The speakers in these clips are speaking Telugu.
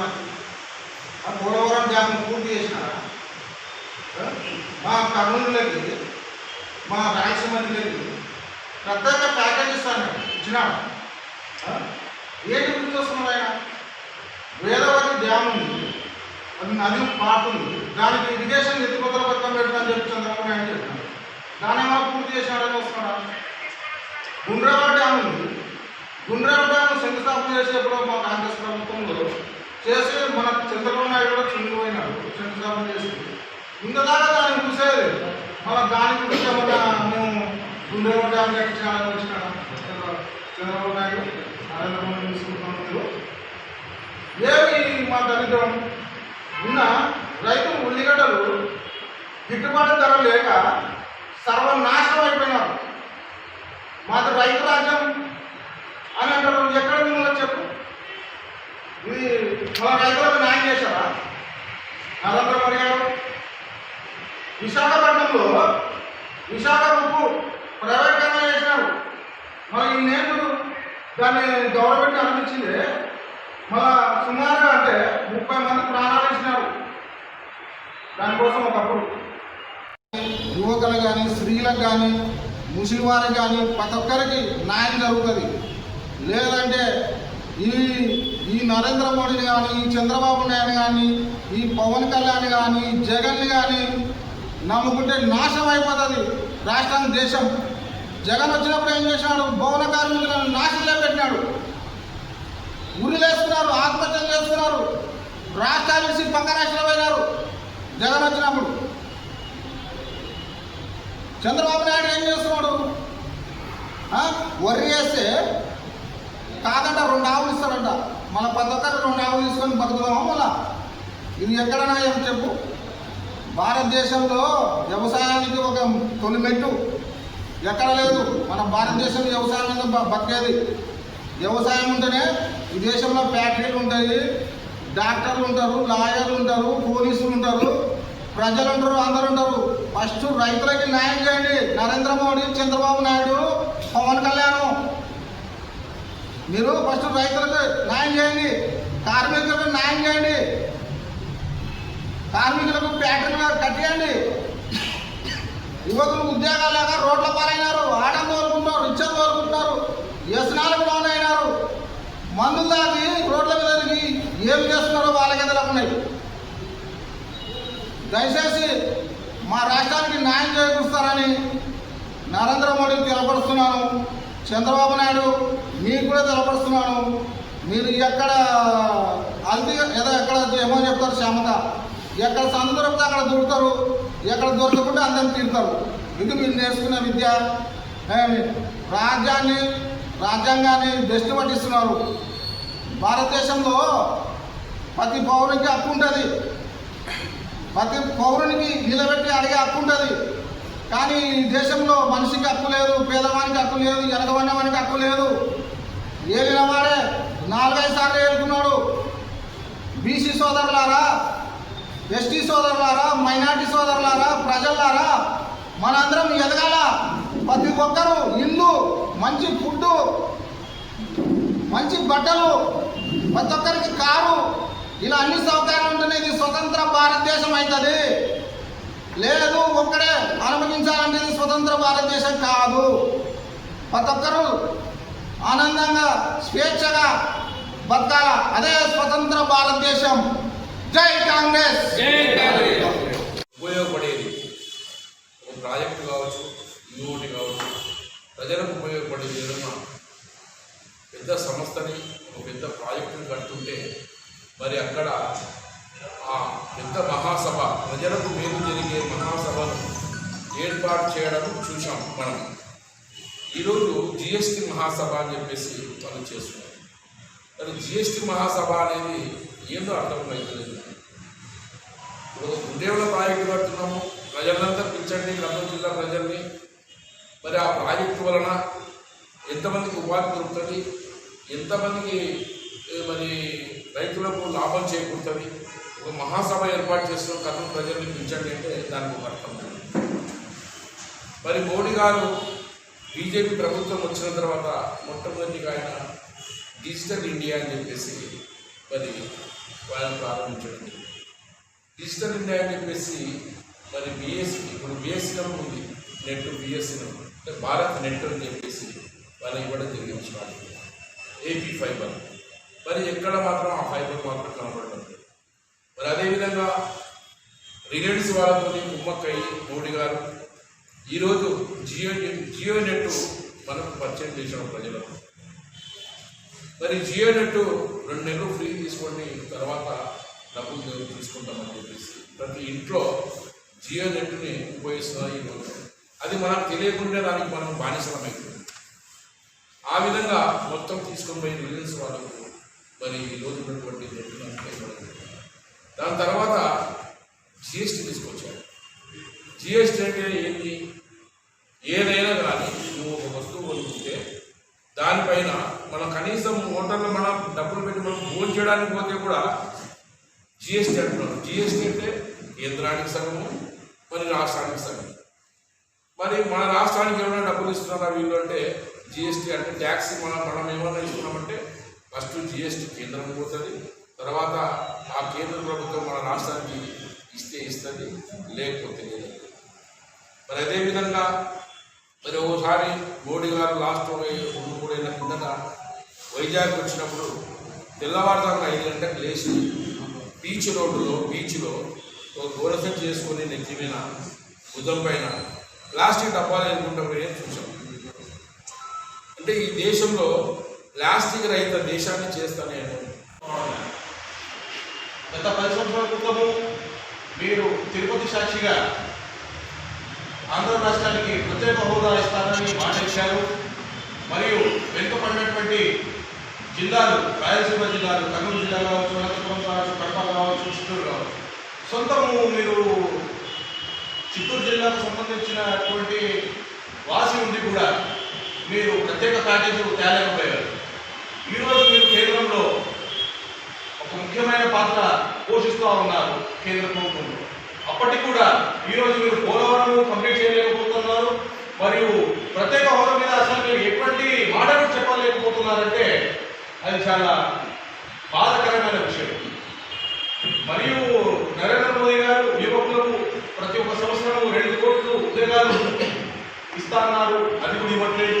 మాకు ఆ పోలవరం డ్యామ్ పూర్తి చేసినారా? మా కర్నూలులకి మా రాయలసీమకి ప్రత్యేక ప్యాకేజ్ ఇస్తాను. ఇచ్చినాడు ఏంటి గురించి వస్తున్నాడు ఆయన? వేదవతి డ్యామ్ ఉంది. అది నది పాటు ఉంది. దానికి ఇరిగేషన్ ఎత్తిపోతల పథకం పెడతానని చెప్పి చంద్రబాబు నాయుడు చెప్పినాడు దాన్ని ఏమైనా పూర్తి చేసినాడని వస్తున్నాడా గుండ్రావ డ్యామ్ ఉంది. డ్యాము డ్యామ్ శంకుస్థాపన చేసేప్పుడు మా కాంగ్రెస్ ప్రభుత్వం చేసి మన చంద్రబాబు నాయుడు కూడా చుండిపోయినాడు చంద్రబాబు చేసి ఇంతదాకా దాన్ని చూసేది మన దాని గురించి ఏమన్నా మేము గుండ్రావ డ్యామ్ కట్టించాలని వచ్చినాడా? చంద్రబాబు నాయుడు నరేంద్ర మోడీ తీసుకుంటున్నాం మీరు. ఏమి మా దరిద్రం? ఉన్న రైతు ఉల్లిగడ్డలు గిట్టుబాటు ధర లేక సర్వనాశనం అయిపోయినారు. మాది రైతు రాజ్యం. అని అంటారు ఎక్కడ మిమ్మల్ని చెప్పు? ఇది మన రైతులకు న్యాయం చేశారా? నరేంద్ర మోడీ గారు విశాఖపట్నంలో విశాఖ ఉప్పు ప్రైవేటీకరణ చేసినారు మరి నేను దాన్ని గవర్నమెంట్ అనిపించింది మన సుమారుగా అంటే ముప్పై మంది ప్రాణాలు ఇచ్చినారు. దానికోసం ఒకప్పుడు యువకులు కానీ స్త్రీలకు కానీ ముస్లిం వారికి కానీ ప్రతి ఒక్కరికి న్యాయం జరుగుతుంది. లేదంటే ఈ ఈ నరేంద్ర మోడీని కానీ ఈ చంద్రబాబు నాయుడు కానీ ఈ పవన్ కళ్యాణ్ కానీ జగన్ని కానీ నమ్ముకుంటే నాశనం అయిపోతుంది రాష్ట్రం దేశం. జగన్ వచ్చినప్పుడు ఏం చేసినాడు భవన కార్మికులను నాశనం పెట్టినాడు ఉరిలేస్తున్నారు ఆత్మహత్యలు చేస్తున్నారు. రాష్ట్రాలు ఇచ్చి పక్క రాష్ట్రాలు పోయినారు జగన్ వచ్చినప్పుడు. చంద్రబాబు నాయుడు ఏం చేస్తున్నాడు? వరి వేస్తే కాదంట రెండు ఆవులు ఇస్తాడంట. మన ప్రతి రెండు ఆవులు తీసుకొని బతుకుదామా మళ్ళా? ఇది ఎక్కడన్నా ఏం చెప్పు. భారతదేశంలో వ్యవసాయానికి ఒక తొలి మెట్టు. ఎక్కడ లేదు. మన భారతదేశం వ్యవసాయం మీద బతికేది. వ్యవసాయం ఉంటేనే ఈ దేశంలో ఫ్యాక్టరీలు ఉంటాయి డాక్టర్లు ఉంటారు లాయర్లు ఉంటారు పోలీసులు ఉంటారు. ప్రజలు ఉంటారు అందరు ఉంటారు. ఫస్ట్ రైతులకి న్యాయం చేయండి. నరేంద్ర మోడీ చంద్రబాబు నాయుడు పవన్ కళ్యాణ్. మీరు ఫస్ట్ రైతులకు న్యాయం చేయండి కార్మికులకు న్యాయం చేయండి. కార్మికులకు ప్యాకెట్లు కట్టేయండి యువకులు ఉద్యోగాలు లేక రోడ్ల పాలైనారు ఆటం తోలుకుంటారు రిచ్చం తోలుకుంటున్నారు వ్యసనాలకు లోనైనారు మందులు తాగి రోడ్ల మీద తిరిగి ఏం చేస్తున్నారో వాళ్ళకి ఎదురకున్నాయి దయచేసి మా రాష్ట్రానికి న్యాయం చేకూరుస్తారని నరేంద్ర మోడీ తెలపరుస్తున్నాను చంద్రబాబు నాయుడు మీకు కూడా తెలపరుస్తున్నాను. మీరు ఎక్కడ అల్ది ఏదో ఎక్కడ ఏమో చెప్తారు క్షమత ఎక్కడ సందు దొరికితే అక్కడ దొరుకుతారు. ఎక్కడ దొరకకుండా అందరిని తీరుతారు ఇది మీరు నేర్చుకున్న విద్య? రాజ్యాన్ని రాజ్యాంగాన్ని దృష్టి పట్టిస్తున్నారు. భారతదేశంలో ప్రతి పౌరునికి హక్కు ఉంటుంది. ప్రతి పౌరునికి నిలబెట్టి అడిగే హక్కు ఉంటుంది. కానీ ఈ దేశంలో మనిషికి హక్కు లేదు పేదవానికి హక్కు లేదు ఎనగబడినవానికి హక్కు లేదు. ఏలిన వాడే నాలుగైదు సార్లు ఏలుకున్నాడు. బీసీ సోదరులారా ఎస్టీ సోదరులారా మైనార్టీ సోదరులారా ప్రజలారా మనందరం ఎదగాల. ప్రతి ఒక్కరూ ఇల్లు మంచి ఫుడ్డు మంచి బట్టలు ప్రతి ఒక్కరికి కారు ఇలా అన్ని సౌకర్యాలు ఉంటున్నాయి ఇది స్వతంత్ర భారతదేశం అవుతుంది. లేదు ఒక్కడే అనుమతించాలంటే స్వతంత్ర భారతదేశం కాదు. ప్రతి ఒక్కరూ ఆనందంగా స్వేచ్ఛగా బతకాల అదే స్వతంత్ర భారతదేశం. జై కాంగ్రెస్! ఉపయోగపడేది ఒక ప్రాజెక్టు కావచ్చు ఇంకోటి కావచ్చు. ప్రజలకు ఉపయోగపడే విధంగా పెద్ద సంస్థని ఒక పెద్ద ప్రాజెక్టుని కడుతుంటే మరి అక్కడ ఆ పెద్ద మహాసభ. ప్రజలకు మేలు జరిగే మహాసభను ఏర్పాటు చేయడం చూసాం మనం. ఈరోజు జిఎస్టి మహాసభ అని చెప్పేసి పని చేస్తున్నారు. మరి జిఎస్టి మహాసభ అనేది ఏందో అర్థమైతలేదు ఇప్పుడు ఉద్యోగుల ప్రాజెక్టు కడుతున్నాము. ప్రజలంతా పిలిచండి కర్నూలు జిల్లా ప్రజల్ని. మరి ఆ ప్రాజెక్టు వలన ఎంతమందికి ఉపాధి దొరుకుతుంది? ఎంతమందికి మరి రైతులకు లాభం చేకూరుతుంది? మహాసభ ఏర్పాటు చేసిన కర్నూలు ప్రజల్ని పిలిచండి అంటే దానికి ఒక అర్థం మరి మోడీ గారు బీజేపీ ప్రభుత్వం వచ్చిన తర్వాత మొట్టమొదటిగా ఆయన డిజిటల్ ఇండియా అని చెప్పేసి మరి వాళ్ళని ప్రారంభించడం డిజిటల్ ఇండియా అని చెప్పేసి మరి బిఎస్సి ఇప్పుడు బిఎస్సి ఉంది. నెట్ బిఎస్సి అంటే భారత్ నెట్ అని చెప్పేసి వాళ్ళకి ఇవ్వడం జరిగింది ఏపీ ఫైబర్ మరి ఎక్కడ మాత్రం ఆ ఫైబర్ మాత్రం కనపడడం లేదు. మరి అదేవిధంగా రిలయన్స్ వాళ్ళతో కుమ్మక్కయ్య మోడీ గారు ఈరోజు జియో జియో నెట్ మనకు పరిచయం చేసిన ప్రజలకు మరి జియో నెట్ రెండు నెలలు ఫ్రీ తీసుకోండి తర్వాత డబ్బులు తీసుకుంటామని చెప్పేసి ప్రతి ఇంట్లో జియో నెట్ని ఉపయోగిస్తున్నారు ఈరోజు. అది మనకు తెలియకుండా దానికి మనం బానిసలమైపోయింది ఆ విధంగా మొత్తం తీసుకొని పోయి రిలయన్స్ వాళ్ళకు మరి ఈ రోజు ఉన్నటువంటి నెట్ను అంతా ఇవ్వడం జరిగింది. దాని తర్వాత జిఎస్టీ తీసుకొచ్చారు. జిఎస్టీ అంటే ఏంటి? ఏదైనా కానీ నువ్వు ఒక వస్తువు కొనుక్కుంటే దానిపైన మనం కనీసం హోటల్లో మనం డబ్బులు పెట్టి మనం ఫోన్ చేయడానికి పోతే కూడా జిఎస్టీ అంటున్నాం జిఎస్టీ అంటే కేంద్రానికి సగము మరి రాష్ట్రానికి సగం మరి మన రాష్ట్రానికి ఏమైనా డబ్బులు ఇస్తున్నారా వీళ్ళు అంటే జిఎస్టీ అంటే ట్యాక్స్ మనం మనం ఏమైనా ఇస్తున్నామంటే ఫస్ట్ జిఎస్టీ కేంద్రం పోతుంది తర్వాత ఆ కేంద్ర ప్రభుత్వం మన రాష్ట్రానికి ఇస్తే ఇస్తుంది లేకపోతే లేదు. మరి అదేవిధంగా మరి ఒకసారి మోడీ గారు లాస్ట్ రెండు మూడేళ్ళ కిందట వైజాగ్ వచ్చినప్పుడు తెల్లవారుజామున ఐదు గంటలకు లేచి బీచ్ రోడ్డులో బీచ్లో ఒక గోరసం చేసుకొని నెత్తి మీద పైన ప్లాస్టిక్ డబ్బాలు ఎదుర్కొంటూ చూసాం. అంటే ఈ దేశంలో ప్లాస్టిక్ రహిత దేశాన్ని చేస్తానే గత పది సంవత్సరాల క్రితము మీరు తిరుపతి సాక్షిగా ఆంధ్ర రాష్ట్రానికి ప్రత్యేక హోదా ఇస్తానని మాట ఇచ్చారు మరియు వెనుకబడినటువంటి జిల్లాలు రాయలసీమ జిల్లాలు కర్నూలు జిల్లా కావచ్చు అనంతపురం కావచ్చు కడప కావచ్చు చిత్తూరు కావచ్చు. సొంతము మీరు చిత్తూరు జిల్లాకు సంబంధించినటువంటి వాసి ఉండి కూడా మీరు ప్రత్యేక ప్యాకేజీలు తేలేకపోయారు. ఈరోజు మీరు కేంద్రంలో ఒక ముఖ్యమైన పాత్ర పోషిస్తూ ఉన్నారు కేంద్ర ప్రభుత్వంలో అప్పటికి కూడా ఈరోజు మీరు పోలవరం కంప్లీట్ చేయలేకపోతున్నారు. మరియు ప్రత్యేక హోదా మీద అసలు మీరు ఎటువంటి మాట కూడా చెప్పలేకపోతున్నారంటే అది చాలా బాధకరమైన విషయం. మరియు నరేంద్ర మోదీ గారు యువకులకు ప్రతి ఒక్క సంవత్సరం రెండు కోట్లు ఉద్యోగాలు ఇస్తా అన్నారు. అది కూడా ఇవ్వట్లేదు.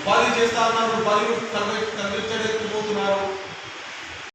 ఉపాధి చేస్తా అన్నారు. ఉపాధి కూడా